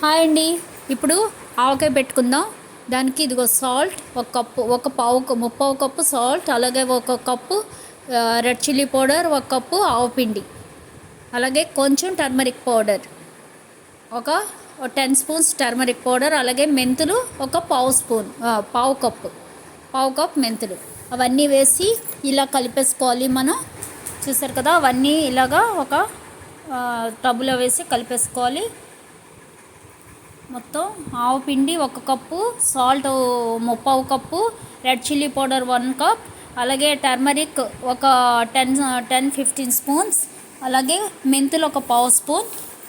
Hi అండి. ఇప్పుడు ఆవకాయ పెట్టుకుందాం. దానికి ఇదిగో సాల్ట్ ఒక కప్పు ఒక పావు ముప్పావు కప్పు సాల్ట్ అలాగే ఒక కప్పు రెడ్ చిల్లీ పౌడర్ ఒక కప్పు ఆవపిండి అలాగే కొంచెం టర్మరిక్ పౌడర్ ఒక టెన్ స్పూన్స్ టర్మరిక్ పౌడర్ అలాగే మెంతులు ఒక పావు స్పూన్ పావు కప్పు పావు కప్ మెంతులు. అవన్నీ వేసి ఇలా కలిపేసుకోవాలి మనం. చూసారు కదా అవన్నీ ఇలాగా ఒక టబ్బులో వేసి కలిపేసుకోవాలి. మొత్తం ఆవు పిండి ఒక కప్పు సాల్ట్ ముప్పావు cup red chilli powder one cup అలాగే టర్మరిక్ ఒక టెన్ టెన్ ఫిఫ్టీన్ స్పూన్స్ అలాగే మెంతులు ఒక పావు స్పూన్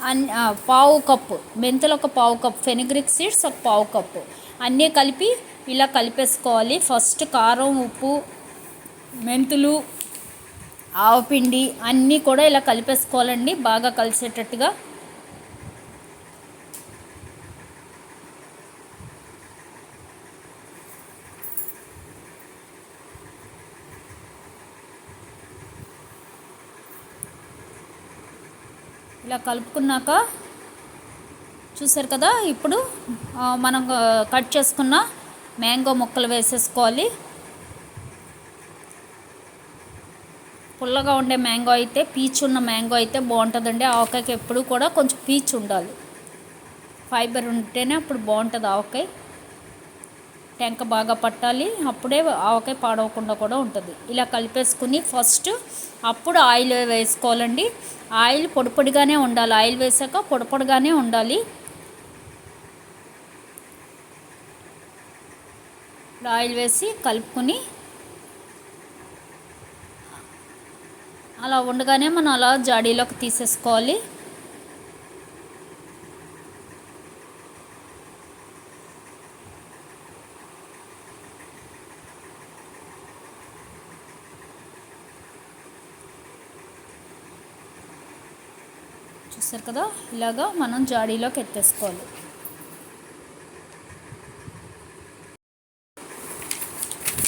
అన్ పావు కప్పు మెంతులు ఒక పావు కప్పు ఫెనిగ్రిక్ సీడ్స్ ఒక పావు కప్పు. అన్నీ కలిపి ఇలా కలిపేసుకోవాలి. ఫస్ట్ కారం ఉప్పు మెంతులు ఆవపిండి అన్నీ కూడా ఇలా కలిపేసుకోవాలండి. బాగా కలిసేటట్టుగా ఇలా కలుపుకున్నాక చూసారు కదా ఇప్పుడు మనం కట్ చేసుకున్న మ్యాంగో ముక్కలు వేసేసుకోవాలి. పుల్లగా ఉండే మ్యాంగో అయితే పీచ్ ఉన్న మ్యాంగో అయితే బాగుంటుందండి. ఆవకాయకి ఎప్పుడు కూడా కొంచెం పీచ్ ఉండాలి. ఫైబర్ ఉంటేనే అప్పుడు బాగుంటుంది ఆవకాయ. టెంక బాగా పట్టాలి అప్పుడే ఆవకాయ పాడవకుండా కూడా ఉంటుంది. ఇలా కలిపేసుకుని ఫస్ట్ అప్పుడు ఆయిల్ వేసుకోవాలండి. ఆయిల్ పొడిపొడిగానే ఉండాలి. ఆయిల్ వేసాక పొడిపొడిగానే ఉండాలి. ఆయిల్ వేసి కలుపుకొని అలా ఉండగానే మనం అలా జాడీలోకి తీసేసుకోవాలి. చూస్తారు కదా? ఇలాగా మనం జాడీలోకి ఎత్తేసుకోవాలి.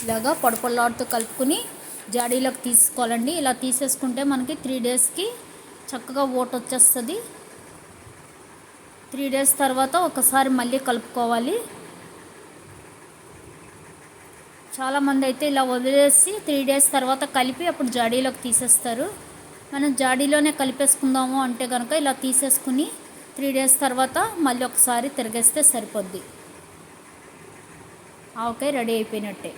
ఇలాగా పొడపొల్లాడుతూ కలుపుకుని జాడీలోకి తీసుకోవాలండి. ఇలా తీసేసుకుంటే మనకి త్రీ డేస్కి చక్కగా ఓట్ వచ్చేస్తుంది. త్రీ డేస్ తర్వాత ఒకసారి మళ్ళీ కలుపుకోవాలి. చాలామంది అయితే ఇలా వదిలేసి త్రీ డేస్ తర్వాత కలిపి అప్పుడు జాడీలోకి తీసేస్తారు. మనం జాడీలోనే కలిపేసుకుందాము అంటే కనుక ఇలా తీసేసుకుని త్రీ డేస్ తర్వాత మళ్ళీ ఒకసారి తిరిగేస్తే సరిపోద్ది. ఆవకాయ రెడీ అయిపోయినట్టే.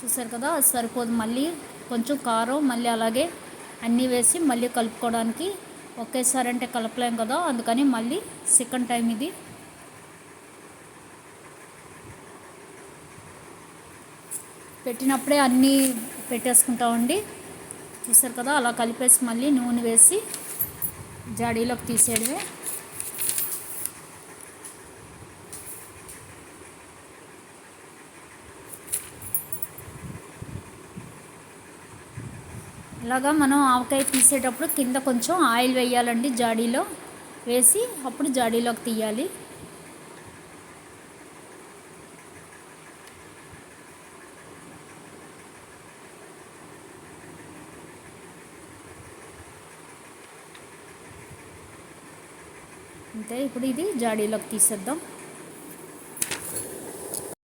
చూసారు కదా అది సరిపోదు. మళ్ళీ కొంచెం కారం మళ్ళీ అలాగే అన్నీ వేసి మళ్ళీ కలుపుకోవడానికి ఒకేసారి అంటే కలపలేం కదా అందుకని మళ్ళీ సెకండ్ టైం ఇది. పెట్టినప్పుడే అన్నీ పెట్టేసుకుంటామండి చూసారు కదా అలా కలిపేసి మళ్ళీ నూనె వేసి జాడీలోకి తీసేయడమే. ఇలాగా మనం ఆవకాయ తీసేటప్పుడు కింద కొంచెం ఆయిల్ వేయాలండి జాడీలో. వేసి అప్పుడు జాడీలోకి తీయాలి. అంతే ఇప్పుడు ఇది జాడీలోకి తీసేద్దాం.